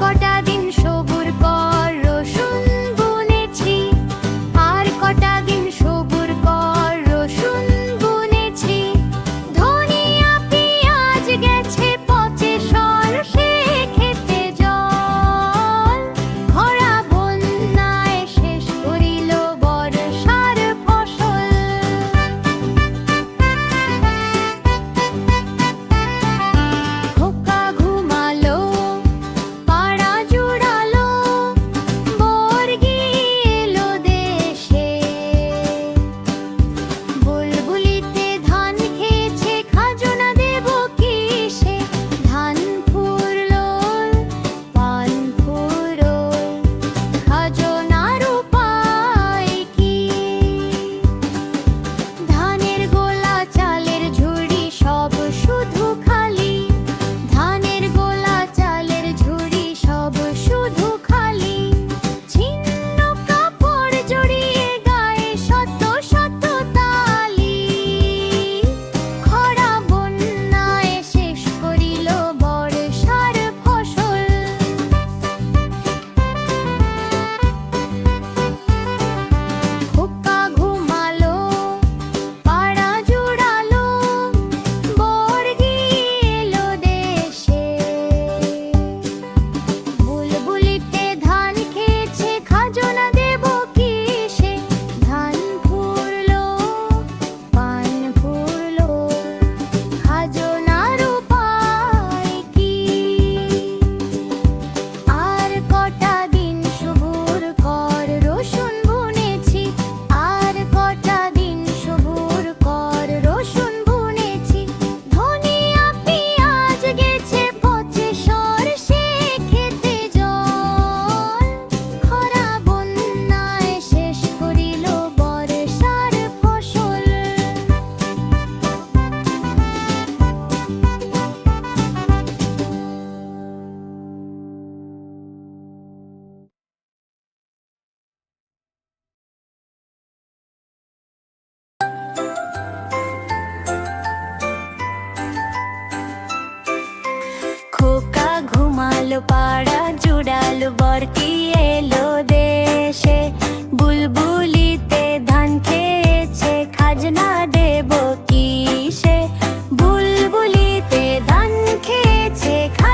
forgotten.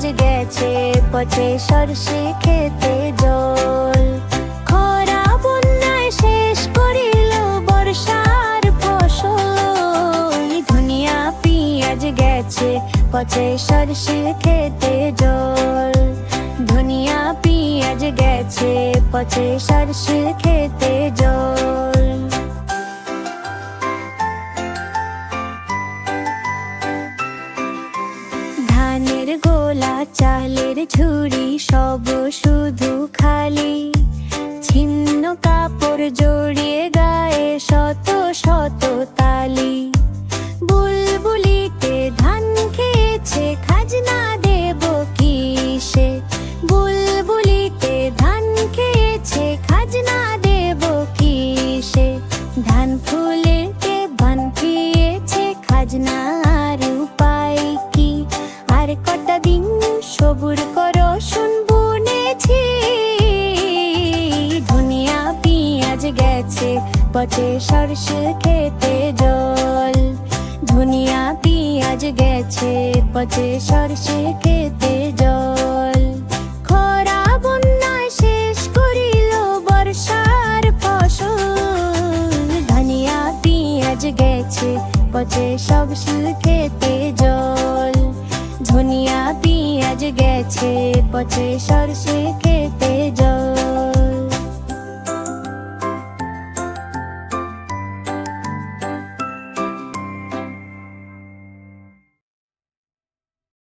পেঁয়াজ গেছে পচে সরষে খেতে জল। খরা বন্যায় শেষ করিল বর্ষার ফসল। ধনিয়া পেঁয়াজ গেছে পচে সরষে খেতে জল। ধনিয়া পেঁয়াজ গেছে পচে সরষে খেতে জল। শুধু খালি ছিন্ন কাপড় জড়িয়ে গায়ে শত শত তালি। বুলবুলিতে ধান খেয়েছে, খাজনা দেব কিসে? বুলবুলিতে ধান খেয়েছে, খাজনা দেব কিসে? ধান ফুলেতে বান খেয়েছে, খাজনা পচে সরষে খেতে জল। ধনিয়া পেঁয়াজ গেছে, পচে সরষে খেতে জল। খরা বন্যায় শেষ করিল বর্ষার ফসল। ধনিয়া পেঁয়াজ গেছে, পচে সব খেতে জল। ধনিয়া পেঁয়াজ গেছে, পচে সরষে খেতে